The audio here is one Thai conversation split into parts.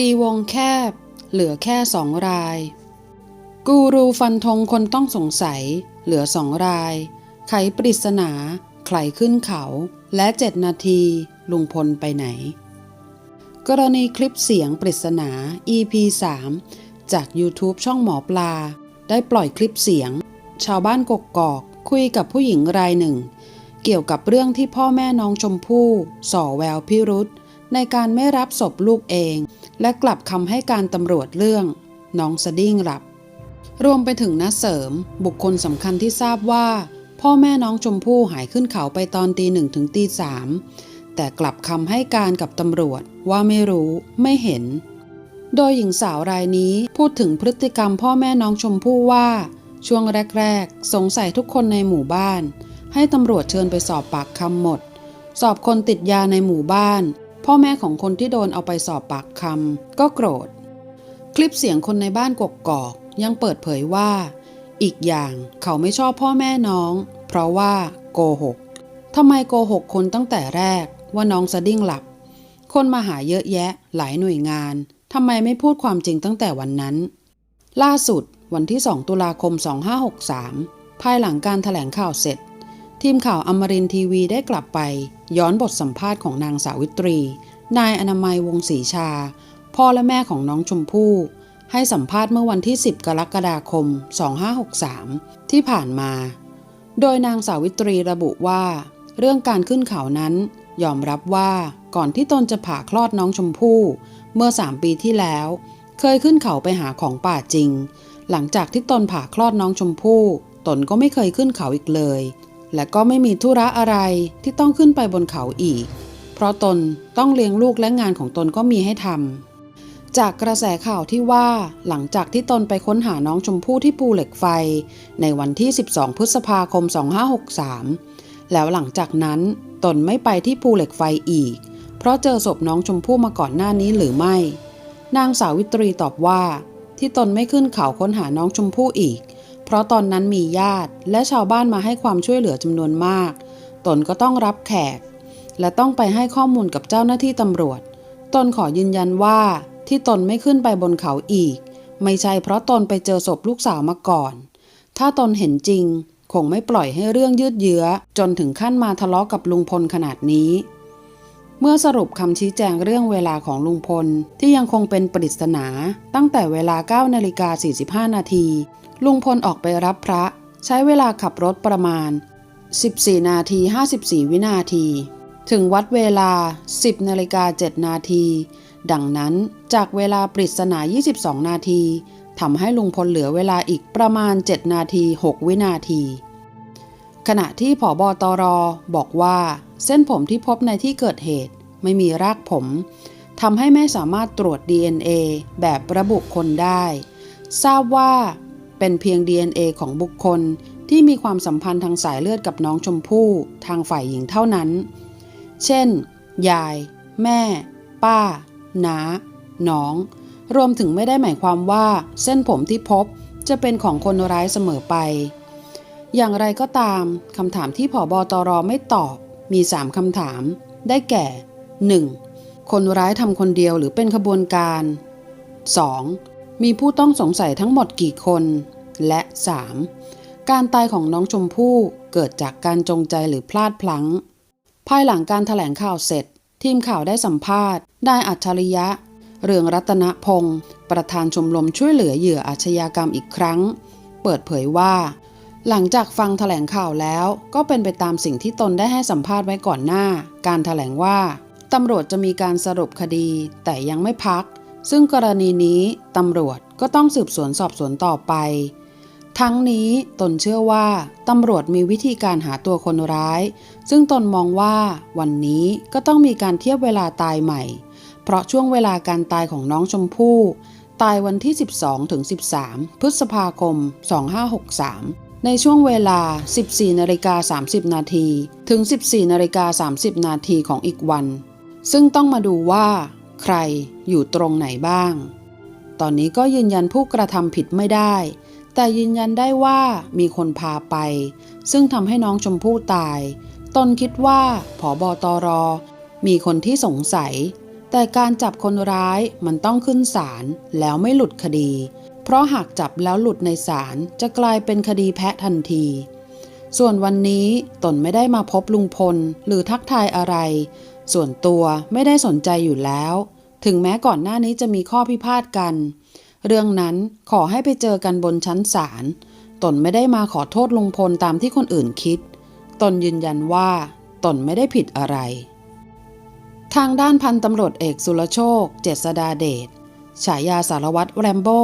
ตีวงแคบ เหลือแค่สองราย กูรูฟันธงคนต้องสงสัย เหลือสองราย ไขปริศนาใครขึ้นเขา และเจ็ดนาทีลุงพลไปไหน กรณีคลิปเสียงปริศนา EP 3 จาก YouTube ช่องหมอปลา ได้ปล่อยคลิปเสียง ชาวบ้านกกกอกคุยกับผู้หญิงรายหนึ่ง เกี่ยวกับเรื่องที่พ่อแม่น้องชมพู่ส่อแววพิรุษในการไม่รับศพลูกเอง และกลับคำให้การตำรวจเรื่อง น้องสดิ้งหลับ รวมไปถึงน้าเสริม บุคคลสำคัญที่ทราบว่า พ่อแม่น้องชมพู่หายขึ้นเขาไปตอนตีหนึ่งถึงตีสามแต่กลับคำให้การกับตำรวจว่าไม่รู้ไม่เห็น โดยหญิงสาวรายนี้พูดถึงพฤติกรรมพ่อแม่น้องชมพู่ว่า ช่วงแรก ๆ สงสัยทุกคนในหมู่บ้าน ให้ตำรวจเชิญไปสอบปากคำหมด สอบคนติดยาในหมู่บ้าน พ่อแม่ของคนที่โดนเอาไปสอบปากคำก็โกรธ คลิปเสียงคนในบ้านกกกอกยังเปิดเผยว่า อีกอย่างเขาไม่ชอบพ่อแม่น้อง เพราะว่าโกหกทำไมโกหกคนตั้งแต่แรกว่าน้องสดิ้งหลับ คนมาหาเยอะแยะหลายหน่วยงานทำไมไม่พูดความจริงตั้งแต่วันนั้น ล่าสุดวันที่ 2 ตุลาคม 2563 ภายหลังการถแถลงข่าวเสร็จ ทีมข่าวอมรินทีวีได้กลับไป ย้อนบทสัมภาษณ์ของนางสาวิตรี นายอนามัยวงศรีชา พ่อและแม่ของน้องชมพู่ ให้สัมภาษณ์เมื่อวันที่ 10 กรกฎาคม 2563 ที่ผ่านมา โดยนางสาวิตรีระบุว่า เรื่องการขึ้นเขานั้น ยอมรับว่าก่อนที่ตนจะผ่าคลอดน้องชมพู่ เมื่อ 3 ปีที่แล้ว เคยขึ้นเขาไปหาของป่าจริง หลังจากที่ตนผ่าคลอดน้องชมพู่ ตนก็ไม่เคยขึ้นเขาอีกเลย และก็ไม่มีธุระอะไรที่ต้องขึ้นไปบนเขาอีก เพราะตนต้องเลี้ยงลูกและงานของตนก็มีให้ทำ จากกระแสข่าวที่ว่าหลังจากที่ตนไปค้นหาน้องชมพู่ที่ภูเหล็กไฟ ในวันที่ 12 พฤษภาคม 2563 แล้วหลังจากนั้นตนไม่ไปที่ภูเหล็กไฟอีก เพราะเจอศพน้องชมพู่มาก่อนหน้านี้หรือไม่ นางสาวิตรีตอบว่า ที่ตนไม่ขึ้นเขาค้นหาน้องชมพู่อีก เพราะตอนนั้นมีญาติและชาวบ้านมาให้ความช่วยเหลือจำนวนมาก ตนก็ต้องรับแขก และต้องไปให้ข้อมูลกับเจ้าหน้าที่ตำรวจ ตนขอยืนยันว่าที่ตนไม่ขึ้นไปบนเขาอีก ไม่ใช่เพราะตนไปเจอศพลูกสาวมาก่อน ถ้าตนเห็นจริง คงไม่ปล่อยให้เรื่องยืดเยื้อ จนถึงขั้นมาทะเลาะกับลุงพลขนาดนี้ เมื่อสรุปคำชี้แจงเรื่องเวลาของลุงพลที่ยังคงเป็นปริศนาตั้งแต่เวลา9นาฬิกา45นาที ลุงพลออกไปรับพระ ใช้เวลาขับรถประมาณ 14 นาที 54 วินาที ถึงวัดเวลา 10 นาฬิกา 7 นาที ดังนั้นจากเวลาปริศนา 22 นาทีทำให้ลุงพลเหลือเวลาอีกประมาณ 7 นาที 6 วินาที ขณะที่ผอบอตรบอกว่าเส้นผมที่พบในที่เกิดเหตุไม่มีรากผมทำให้ไม่สามารถตรวจ DNA แบบระบุคนได้ ทราบว่า เป็นเพียง DNA ของบุคคลที่มีความสัมพันธ์ทางสายเลือดกับน้องชมพู่ทางฝ่ายหญิงเท่านั้น เช่น ยาย แม่ ป้า น้า น้อง รวมถึงไม่ได้หมายความว่าเส้นผมที่พบจะเป็นของคนร้ายเสมอไป อย่างไรก็ตามคำถามที่ผอบอตรไม่ตอบ มี 3คำถาม ได้แก่ 1. คนร้ายทำคนเดียวหรือเป็นขบวนการ 2. มีผู้ต้องสงสัยทั้งหมดกี่คน และ 3. การตายของน้องชมพู่เกิดจากการจงใจหรือพลาดพลั้ง ภายหลังการถแถลงข่าวเสร็จ ทีมข่าวได้สัมภาษณ์ได้อัจฉริยะ เรืองรัตนพงศ์ประธานชมรมช่วยเหลือเหยื่ออาชญากรรมอีกครั้ง เปิดเผยว่า หลังจากฟังถแถลงข่าวแล้วก็เป็นไปตามสิ่งที่ตนได้ให้สัมภาษณ์ไว้ก่อนหน้า การถแถลงว่าตำรวจจะมีการสรุปคดีแต่ยังไม่พัก ซึ่งกรณีนี้ตำรวจก็ต้องสืบสวนสอบสวนต่อไป ทั้งนี้ตนเชื่อว่าตำรวจมีวิธีการหาตัวคนร้าย ซึ่งตนมองว่าวันนี้ก็ต้องมีการเทียบเวลาตายใหม่ เพราะช่วงเวลาการตายของน้องชมพู่ตายวันที่ 12ถึง13 พฤษภาคม 2563 ในช่วงเวลา 14นาฬิกา30 นาที ถึง 14นาฬิกา30 นาทีของอีกวัน ซึ่งต้องมาดูว่า ใครอยู่ตรงไหนบ้าง ตอนนี้ก็ยืนยันผู้กระทำผิดไม่ได้ แต่ยืนยันได้ว่ามีคนพาไป ซึ่งทำให้น้องชมพู่ตาย ตนคิดว่าผอบอตรมีคนที่สงสัย แต่การจับคนร้ายมันต้องขึ้นศาลแล้วไม่หลุดคดี เพราะหากจับแล้วหลุดในศาลจะกลายเป็นคดีแพะทันทีส่วนวันนี้ตนไม่ได้มาพบลุงพลหรือทักทายอะไร ส่วนตัวไม่ได้สนใจอยู่แล้ว ถึงแม้ก่อนหน้านี้จะมีข้อพิพาทกัน เรื่องนั้นขอให้ไปเจอกันบนชั้นศาลตนไม่ได้มาขอโทษลุงพลตามที่คนอื่นคิด ตนยืนยันว่าตนไม่ได้ผิดอะไร ทางด้านพันตำรวจเอกสุรโชค เจษดาเดชฉายาสารวัตรแรมโบ้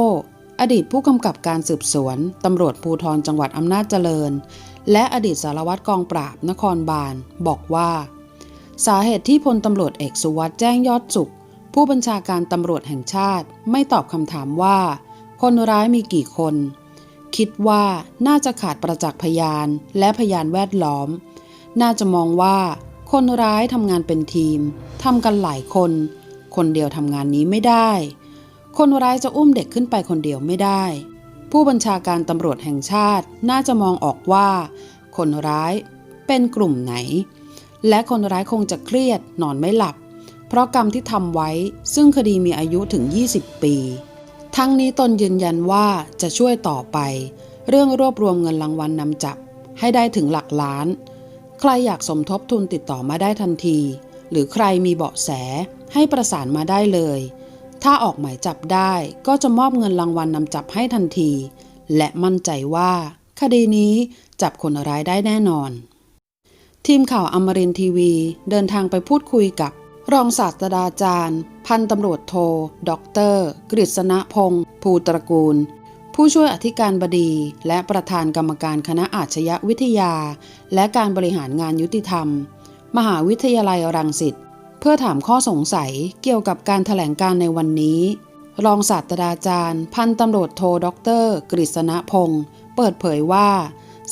อดีตผู้กำกับการสืบสวนตำรวจภูธรจังหวัดอำนาจเจริญ และอดีตสารวัตรกองปราบนครบาล บอกว่า สาเหตุที่พลตำรวจเอกสุวัสด์แจ้งยอดสุข ผู้บัญชาการตำรวจแห่งชาติไม่ตอบคำถามว่า คนร้ายมีกี่คน คิดว่าน่าจะขาดประจักษ์พยานและพยานแวดล้อม น่าจะมองว่า คนร้ายทำงานเป็นทีมทำกันหลายคน คนเดียวทำงานนี้ไม่ได้ คนร้ายจะอุ้มเด็กขึ้นไปคนเดียวไม่ได้ ผู้บัญชาการตำรวจแห่งชาติน่าจะมองออกว่า คนร้ายเป็นกลุ่มไหน และคนร้ายคงจะเครียดนอนไม่หลับ เพราะกรรมที่ทำไว้ซึ่งคดีมีอายุถึง 20 ปี ทั้งนี้ตนยืนยันว่าจะช่วยต่อไป เรื่องรวบรวมเงินรางวัลนนำจับ ให้ได้ถึงหลักล้าน ใครอยากสมทบทุนติดต่อมาได้ทันที หรือใครมีเบาะแสให้ประสานมาได้เลย ถ้าออกหมายจับได้ก็จะมอบเงินรางวัลนนำจับให้ทันที และมั่นใจว่า คดีนี้จับคนร้ายได้แน่นอนทีมข่าวอมรินทีวี เดินทางไปพูดคุยกับ รองศาสตราจารย์ พันตำรวจโทด็อกเตอร์กฤษณพงศ์ภูตระกูล ผู้ช่วยอธิการบดี และประธานกรรมการคณะอาชญวิทยา และการบริหารงานยุติธรรม มหาวิทยาลัยรังสิตเพื่อถามข้อสงสัยเกี่ยวกับการถแถลงการในวันนี้ รองศาสตราจารย์ พันตำรวจโทด็อกเตอร์กฤษณพงศ์เปิดเผยว่า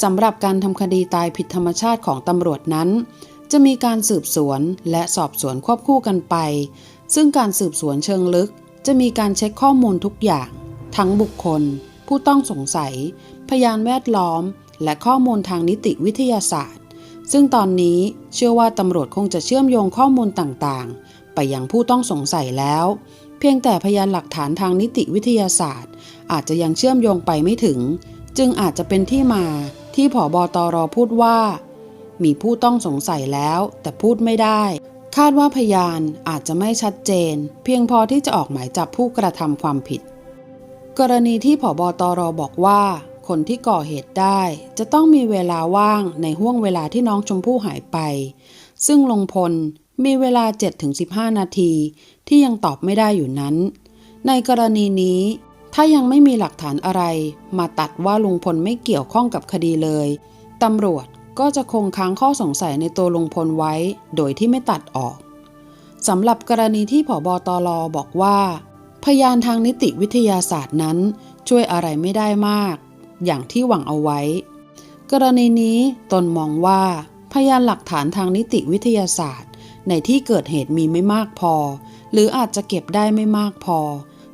สำหรับการทำคดีตายผิดธรรมชาติของตำรวจนั้น จะมีการสืบสวนและสอบสวนควบคู่กันไป ซึ่งการสืบสวนเชิงลึก จะมีการเช็คข้อมูลทุกอย่าง ทั้งบุคคล ผู้ต้องสงสัย พยานแวดล้อม และข้อมูลทางนิติวิทยาศาสตร์ ซึ่งตอนนี้เชื่อว่าตำรวจคงจะเชื่อมโยงข้อมูลต่างๆ ไปยังผู้ต้องสงสัยแล้ว เพียงแต่พยานหลักฐานทางนิติวิทยาศาสตร์ อาจจะยังเชื่อมโยงไปไม่ถึง จึงอาจจะเป็นที่มาที่ผอบอตรพูดว่า มีผู้ต้องสงสัยแล้ว แต่พูดไม่ได้ คาดว่าพยานอาจจะไม่ชัดเจน เพียงพอที่จะออกหมายจับผู้กระทำความผิด กรณีที่ผอบอตรบอกว่า คนที่ก่อเหตุได้ จะต้องมีเวลาว่างในห่วงเวลาที่น้องชมพู่หายไป ซึ่งลงพลมีเวลา 7-15 นาที ที่ยังตอบไม่ได้อยู่นั้น ในกรณีนี้ถ้ายังไม่มีหลักฐานอะไร มาตัดว่าลุงพลไม่เกี่ยวข้องกับคดีเลย ตำรวจ ก็จะคงค้างข้อสงสัยในตัวลุงพลไว้ โดยที่ไม่ตัดออกสำหรับกรณีที่ผบตรบอกว่า พยานทางนิติวิทยาศาสตร์นั้นช่วยอะไรไม่ได้มาก อย่างที่หวังเอาไว้ กรณีนี้ตนมองว่า พยานหลักฐานทางนิติวิทยาศาสตร์ ในที่เกิดเหตุมีไม่มากพอ หรืออาจจะเก็บได้ไม่มากพอ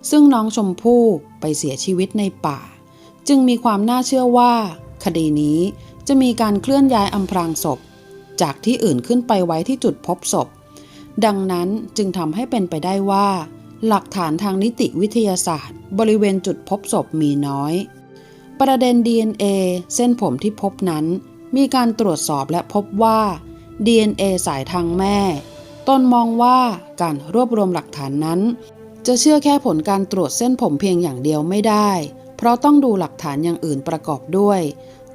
ซึ่งน้องชมพู่ไปเสียชีวิตในป่า จึงมีความน่าเชื่อว่า คดีนี้ จะมีการเคลื่อนย้ายอำพรางศพ จากที่อื่นขึ้นไปไว้ที่จุดพบศพ ดังนั้นจึงทำให้เป็นไปได้ว่า หลักฐานทางนิติวิทยาศาสตร์ บริเวณจุดพบศพมีน้อย ประเด็น DNA เส้นผมที่พบนั้น มีการตรวจสอบและพบว่า DNA สายทางแม่ตนมองว่าการรวบรวมหลักฐานนั้น จะเชื่อแค่ผลการตรวจเส้นผมเพียงอย่างเดียวไม่ได้ เพราะต้องดูหลักฐานอย่างอื่นประกอบด้วย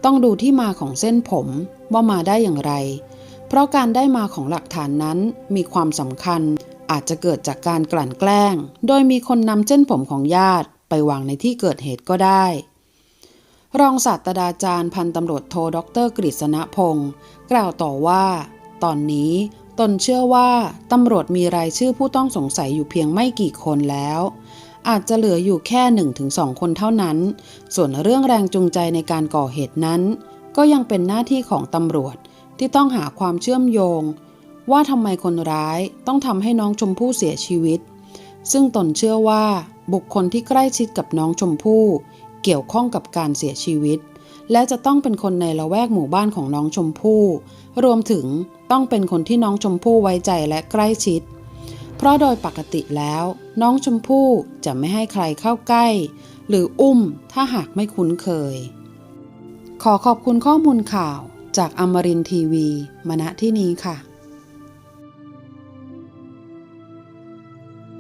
ต้องดูที่มาของเส้นผมว่ามาได้อย่างไร เพราะการได้มาของหลักฐานนั้นมีความสำคัญอาจจะเกิดจากการกลั่นแกล้ง โดยมีคนนำเส้นผมของญาติไปวางในที่เกิดเหตุก็ได้ รองศาสตราจารย์พันตำรวจโทดรกฤษณพงศ์กล่าวต่อว่า ตอนนี้ตนเชื่อว่าตำรวจมีรายชื่อผู้ต้องสงสัยอยู่เพียงไม่กี่คนแล้ว อาจจะเหลืออยู่แค่ 1-2 คนเท่านั้น ส่วนเรื่องแรงจูงใจในการก่อเหตุนั้น ก็ยังเป็นหน้าที่ของตำรวจที่ต้องหาความเชื่อมโยง ว่าทำไมคนร้ายต้องทำให้น้องชมพู่เสียชีวิต ซึ่งตนเชื่อว่าบุคคลที่ใกล้ชิดกับน้องชมพู่เกี่ยวข้องกับการเสียชีวิต และจะต้องเป็นคนในละแวกหมู่บ้านของน้องชมพู่ รวมถึงต้องเป็นคนที่น้องชมพู่ไว้ใจและใกล้ชิด เพราะโดยปกติแล้ว น้องชมพู่จะไม่ให้ใครเข้าใกล้ หรืออุ้มถ้าหากไม่คุ้นเคย ขอขอบคุณข้อมูลข่าวจากอมรินทีวี มณที่นี้ค่ะ